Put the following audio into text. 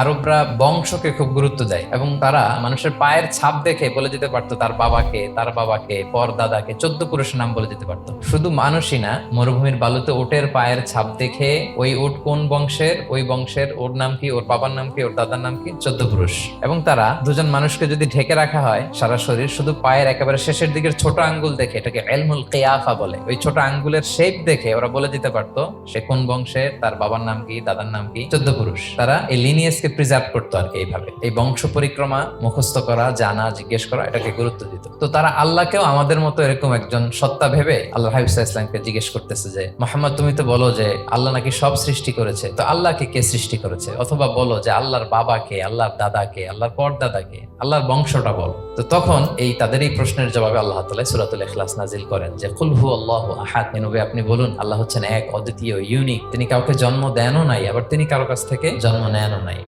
আরবরা বংশকে খুব গুরুত্ব দেয় এবং তারা মানুষের পায়ের ছাপ দেখে বলে দিতে পারতো তার বাবাকে তার বাবাকে, পর দাদাকে, চোদ্দ পুরুষের নাম বলে দিতে পারতো। শুধু মানুষই না, মরুভূমির বালুতে উটের পায়ের ছাপ দেখে ওই উট কোন বংশের? ওই বংশের ওর নাম কি, ওর বাবার নাম কি, ওর দাদার নাম কি? চোদ্দ পুরুষ। এবং তারা দুজন মানুষকে যদি ঢেকে রাখা হয় সারা শরীর, শুধু পায়ের একেবারে শেষের দিকের ছোট আঙ্গুল দেখে, এটাকে এলমুল কেয়াফা বলে, ওই ছোট আঙ্গুলের শেপ দেখে ওরা বলে দিতে পারতো, সে কোন বংশের, তার বাবার নাম কি, দাদার নাম কি? চোদ্দ পুরুষ। তারা এই লিনিয়েজকে প্রিজার্ভ করতো আর কি এইভাবে। এই বংশ পরিক্রমা, মুখস্থ করা, জানা, জিজ্ঞেস করা, এটাকে গুরুত্ব দিত। তো তারা আল্লাহকেও আমাদের মতো এরকম একজন সত্তা ভেবে আল্লাহ হাবিবুল্লাহ ইসলামকে জিজ্ঞেস করতেছে যে, মোহাম্মদ, তুমি তো বলো যে আল্লাহ নাকি সব সৃষ্টি করেছে। তো আল্লাহকে কে সৃষ্টি করেছে? অথবা বলো যে, আল্লাহর বাবাকে আল্লাহর দাদাকে আল্লাহর পরদাদাকে আল্লাহর বংশটা বলো। তো তখন এই তাদের এই প্রশ্নের জবাবে আল্লাহ তালা সুরাতুল ইখলাস নাজিল করেন যে কুলহু আল্লাহ আহাদ। নবী আপনি বলুন, আল্লাহ হচ্ছেন এক, অদ্বিতীয়, ইউনিক। তিনি কাউকে জন্ম দেনও নাই, আবার তিনি কারও কাছ থেকে জন্ম নেনও নাই।